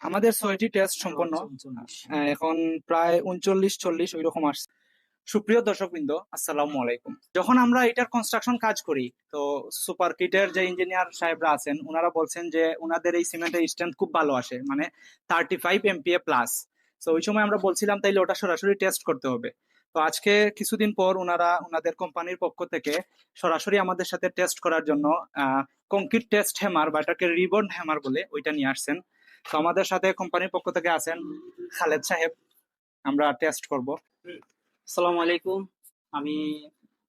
আমাদের ছয়টি টেস্ট সম্পন্ন। এখন প্রায় উনচল্লিশ চল্লিশ ওই রকম আসছে। সুপ্রিয় দর্শকবৃন্দ আসসালামু আলাইকুম। যখন আমরা এটার কনস্ট্রাকশন কাজ করি তো সুপার কিটের যে ইঞ্জিনিয়ার সাহেবরা আছেন ওনারা বলছেন যে ওনাদের এই সিমেন্টের স্ট্রেংথ খুব ভালো আসে মানে থার্টি ফাইভ এমপিএ প্লাস তো ওই সময় আমরা বলছিলাম তাইলে ওটা সরাসরি টেস্ট করতে হবে। তো আজকে কিছুদিন পর ওনারা ওনাদের কোম্পানির পক্ষ থেকে সরাসরি আমাদের সাথে টেস্ট করার জন্য কংক্রিট টেস্ট হ্যামার বা এটাকে রিবন হ্যামার বলে ওইটা নিয়ে আসছেন। তো আমাদের সাথে কোম্পানির পক্ষ থেকে আছেন খালেদ সাহেব। আমরা টেস্ট করব। আসসালামু আলাইকুম। আমি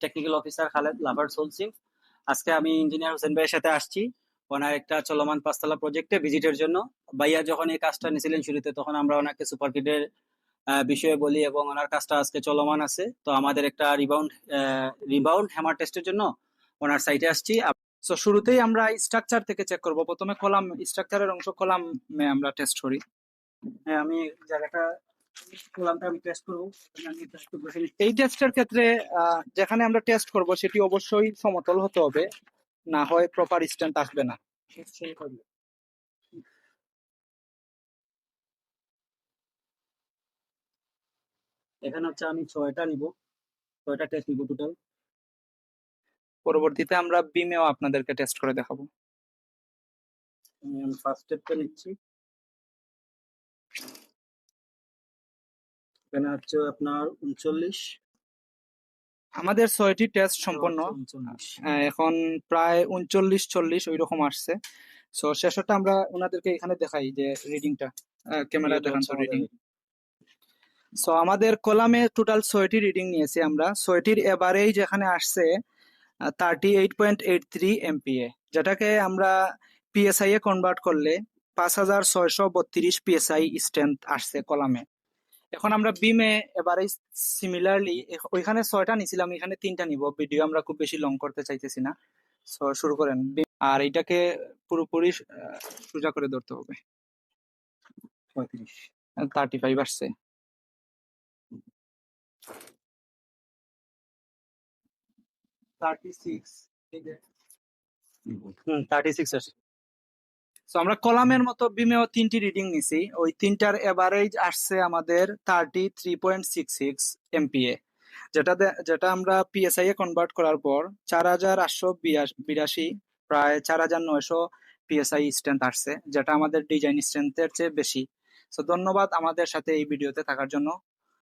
টেকনিক্যাল অফিসার খালেদ লাভার সোলসিং আজকে আমি ইঞ্জিনিয়ার হোসেন ভাইয়ের সাথে আসছি। ওনার একটা চলমান পাঁচতলা প্রজেক্টে ভিজিটের জন্য। ভাইয়া যখন এই কাজটা নিয়েছিলেন শুরুতে, তখন আমরা ওনাকে সুপারকিটের বিষয়ে বলি এবং ওনার কাজটা আজকে চলমান আছে। তো আমাদের একটা রিবাউন্ড রিবাউন্ড হ্যামার টেস্টের জন্য ওনার সাইটে আসছি। তো শুরুতেই আমরা স্ট্রাকচার থেকে চেক করব। প্রথমে কলাম স্ট্রাকচারের অংশ কলাম আমরা টেস্ট করি। হ্যাঁ, আমি জায়গাটা কলামটা আমি টেস্ট করব। এই টেস্টের ক্ষেত্রে যেখানে আমরা টেস্ট করব সেটি অবশ্যই সমতল হতে হবে। না হয় প্রপার স্ট্যান্ড আসবে না। এখানে হচ্ছে আমি ছয়টা নিব। ছয়টা টেস্ট নিব টোটাল পরবর্তীতে আমরা বিমেও আপনাদেরকে টেস্ট করে দেখাবো। ফার্স্ট স্টেপটা নিচ্ছি। এখানে হচ্ছে আপনার উনচল্লিশ। আমাদের ছয়টি টেস্ট সম্পন্ন। এখন প্রায় উনচল্লিশ চল্লিশ ওই রকম আসছে। সো শেষটা আমরা ওনাদেরকে এখানে দেখাই যে রিডিংটা ক্যামেরা দেখান রিডিং সো আমাদের কলামে টোটাল ছয়টি রিডিং নিয়েছি আমরা। ছয়টির এবারেই যেখানে আসছে thirty eight point eight three MPA যেটাকে আমরা পিএসআই এ কনভার্ট করলে পাঁচ হাজার ছয়শো বত্রিশ পিএসআই স্ট্রেংথ আসছে কলামে। এখন আমরা বিমে এবারে সিমিলারলি ওইখানে ছয়টা নিছিলাম, এখানে তিনটা নিব। ভিডিও আমরা খুব বেশি লং করতে চাইতেছি না। শুরু করেন। আর এটাকে পুরোপুরি সোজা করে ধরতে হবে। থার্টি ফাইভ আসছে। আমরা কলামের মতো বিমেও তিনটি রিডিং নিছি। ওই তিনটার এভারেজ আসছে আমাদের thirty three point six six MPA যেটা যেটা আমরা পিএসআই এ কনভার্ট করার পর চার হাজার আটশো বিরাশি প্রায় চার হাজার নয়শো পিএসআই স্ট্রেংথ আসছে যেটা আমাদের ডিজাইন স্ট্রেংথের চেয়ে বেশি। তো ধন্যবাদ আমাদের সাথে এই ভিডিওতে থাকার জন্য।